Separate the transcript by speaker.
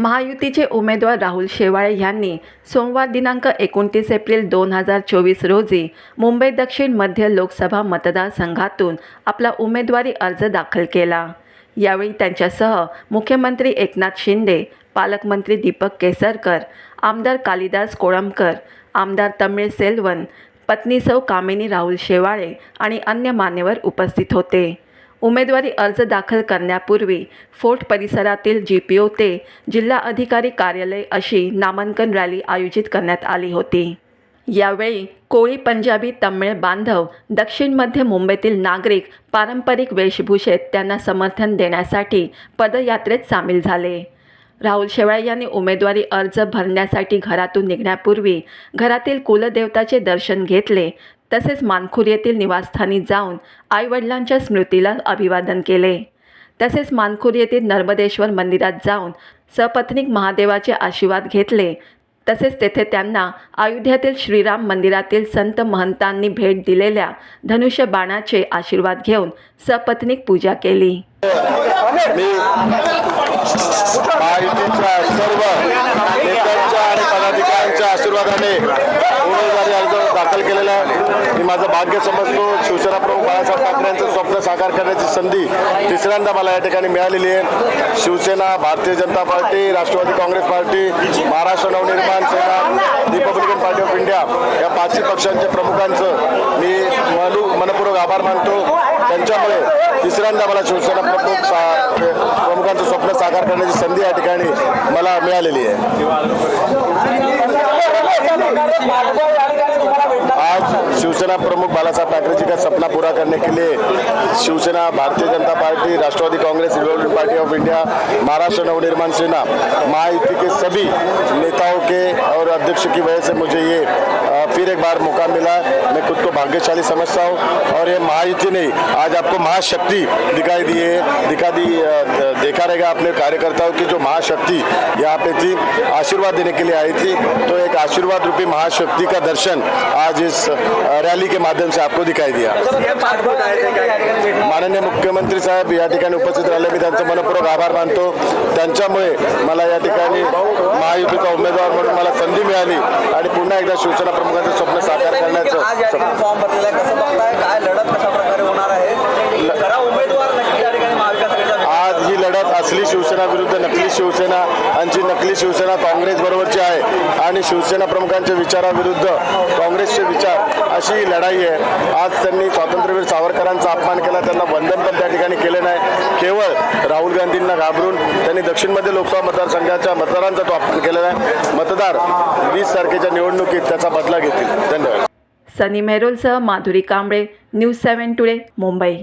Speaker 1: महायुतीचे उमेदवार राहुल शेवाळे यांनी सोमवार दिनांक एकोणतीस एप्रिल दोन हजार चोवीस रोजी मुंबई दक्षिण मध्य लोकसभा मतदारसंघातून आपला उमेदवारी अर्ज दाखल केला. यावेळी त्यांच्यासह मुख्यमंत्री एकनाथ शिंदे पालकमंत्री दीपक केसरकर आमदार कालिदास कोळंबकर आमदार तमिळ सेल्वन पत्नी सौ कामिनी राहुल शेवाळे आणि अन्य मान्यवर उपस्थित होते. उमेदवारी अर्ज दाखल करण्यापूर्वी फोर्ट परिसरातील जी पी ओ ते जिल्हा अधिकारी कार्यालय अशी नामांकन रॅली आयोजित करण्यात आली होती. यावेळी कोळी पंजाबी तमिळ बांधव दक्षिण मध्य मुंबईतील नागरिक पारंपरिक वेशभूषेत त्यांना समर्थन देण्यासाठी पदयात्रेत सामील झाले. राहुल शेवाळे यांनी उमेदवारी अर्ज भरण्यासाठी घरातून निघण्यापूर्वी घरातील कुलदेवताचे दर्शन घेतले. तसेच मानखुर येथील निवासस्थानी जाऊन आईवडिलांच्या स्मृतीला अभिवादन केले. तसेच मानखुर येथील नर्मदेश्वर मंदिरात जाऊन सपत्नीक महादेवाचे आशीर्वाद घेतले. तसेच तेथे त्यांना अयोध्यातील श्रीराम मंदिरातील संत महंतांनी भेट दिलेल्या धनुष्य बाणाचे आशीर्वाद घेऊन सपत्नीक पूजा केली.
Speaker 2: मी महायुतीच्या सर्व नेत्यांच्या आणि पदाधिकाऱ्यांच्या आशीर्वादाने उमेदवारी अर्ज दाखल केलेला आहे. मी माझं भाग्य समजतो. शिवसेना प्रमुख बाळासाहेब ठाकरे यांचं स्वप्न साकार करण्याची संधी तिसऱ्यांदा मला या ठिकाणी मिळालेली आहे. Shiv Sena Bharatiya Janata party Rashtravadi Congress party Maharashtra Navnirman Sena Republican party of India या पाचही पक्षांच्या प्रमुखांचं मी मनू मनपूर्वक आभार मानतो. त्यांच्यामुळे तिसऱ्यांदा मला शिवसेना प्रमुख सा प्रमुखांचं स्वप्न साकार करण्याची संधी या ठिकाणी मला मिळालेली आहे. आज शिवसेना प्रमुख बालासाहेब ठाकरे जी का सपना पूरा करने के लिए Shiv Sena, Bharatiya Janata party, Rashtravadi Congress Republican party of India, Maharashtra Navnirman Sena, Mahayuti के सभी नेताओं के और अध्यक्ष की वजह से मुझे ये फिर एक बार मौका मिला। खुद को भाग्यशाली समझता हूँ और ये महायुति नहीं आज आपको महाशक्ति दिखाई दी है दिखा दी देखा रहेगा अपने कार्यकर्ताओं की जो महाशक्ति यहाँ पे थी आशीर्वाद देने के लिए आई थी। तो एक आशीर्वाद रूपी महाशक्ति का दर्शन आज इस रैली के माध्यम से आपको दिखाई दिया। माननीय मुख्यमंत्री साहेब या ठिकाणी उपस्थित राहिले मी त्यांचं मनपूर्वक आभार मानतो। त्यांच्यामुळे मला या ठिकाणी महायुतीचा उमेदवार म्हणून मला संधी मिळाली आणि पुन्हा एकदा शिवसेना प्रमुखांचं स्वप्न साकार
Speaker 3: करण्याचं ठिकाणी फॉर्म भरलेला आहे. कसं बघताय? काय लढत कशा प्रकारे होणार आहे? खरा उमेदवार नक्की या ठिकाणी महाविकास
Speaker 2: आज ही लढत असली शिवसेना विरुद्ध नकली शिवसेना यांची नकली शिवसेना काँग्रेस बरोबरची आहे आणि शिवसेना प्रमुखांच्या विचाराविरुद्ध काँग्रेसचे विचार अशी ही लढाई आहे. आज त्यांनी स्वातंत्र्यवीर सावरकरांचा अपमान केला त्यांना वंदन पण त्या ठिकाणी केले नाही. केवळ राहुल गांधींना घाबरून त्यांनी दक्षिणमध्ये लोकसभा मतदारसंघाच्या मतदारांचा तो अपमान केलेला आहे. मतदार वीस तारखेच्या निवडणुकीत त्याचा बदला घेतील. धन्यवाद.
Speaker 1: Sunny मेहरोलसह Madhuri Kamble news seven today Mumbai.